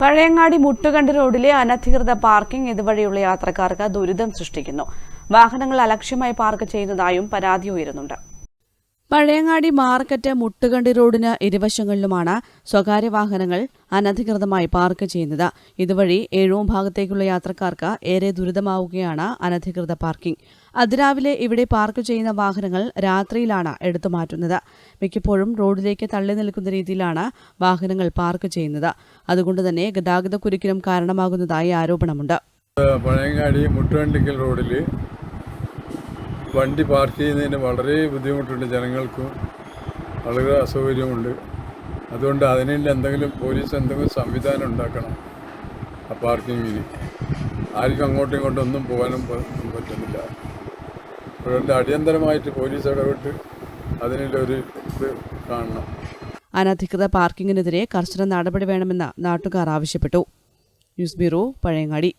പഴയങ്ങാടി മുട്ടുകണ്ടി റോഡിലെ അനധികൃത പാർക്കിംഗ് ഇതുവഴിയുള്ള യാത്രക്കാർക്ക് ദുരിതം സൃഷ്ടിക്കുന്നു. വാഹനങ്ങൾ അലക്ഷ്യമായി പാർക്ക് ചെയ്യുന്നതായും പരാതി ഉയരുന്നുണ്ട്. പഴയങ്ങാടി മാർക്കറ്റ് മുട്ടുകണ്ടി റോഡിന് ഇരുവശങ്ങളിലുമാണ് സ്വകാര്യ വാഹനങ്ങൾ അനധികൃതമായി പാർക്ക് ചെയ്യുന്നത്. ഇതുവഴി ഏഴോം ഭാഗത്തേക്കുള്ള യാത്രക്കാർക്ക് ഏറെ ദുരിതമാവുകയാണ് അനധികൃത പാർക്കിംഗ്. അതിരാവിലെ ഇവിടെ പാർക്ക് ചെയ്യുന്ന വാഹനങ്ങൾ രാത്രിയിലാണ് എടുത്തു മാറ്റുന്നത്. മിക്കപ്പോഴും റോഡിലേക്ക് തള്ളി നിൽക്കുന്ന രീതിയിലാണ് വാഹനങ്ങൾ പാർക്ക് ചെയ്യുന്നത്. അതുകൊണ്ട് തന്നെ ഗതാഗത കുരുക്കിനും കാരണമാകുന്നതായി ആരോപണമുണ്ട്. പഴയങ്ങാടി മുട്ടുവണ്ടിക്കൽ റോഡിൽ വണ്ടി പാർക്ക് ചെയ്യുന്നതിന് വളരെ ബുദ്ധിമുട്ടുണ്ട് ജനങ്ങൾക്കും. വളരെ അസൗകര്യമുണ്ട്. അതുകൊണ്ട് അതിനുള്ള എന്തെങ്കിലും പോലീസ് എന്തെങ്കിലും സംവിധാനം ഉണ്ടാക്കണം ആ പാർക്കിങ്ങിന്. ആർക്കും അങ്ങോട്ടും ഇങ്ങോട്ടും ഒന്നും പോകാനും പറ്റുന്നില്ല. അതുകൊണ്ട് അടിയന്തരമായിട്ട് പോലീസ് ഇടപെട്ട് അതിനുള്ള ഒരു ഇത് കാണണം. അനധികൃത പാർക്കിങ്ങിനെതിരെ കർശന നടപടി വേണമെന്ന് നാട്ടുകാർ ആവശ്യപ്പെട്ടു. News bureau Pazhayangadi.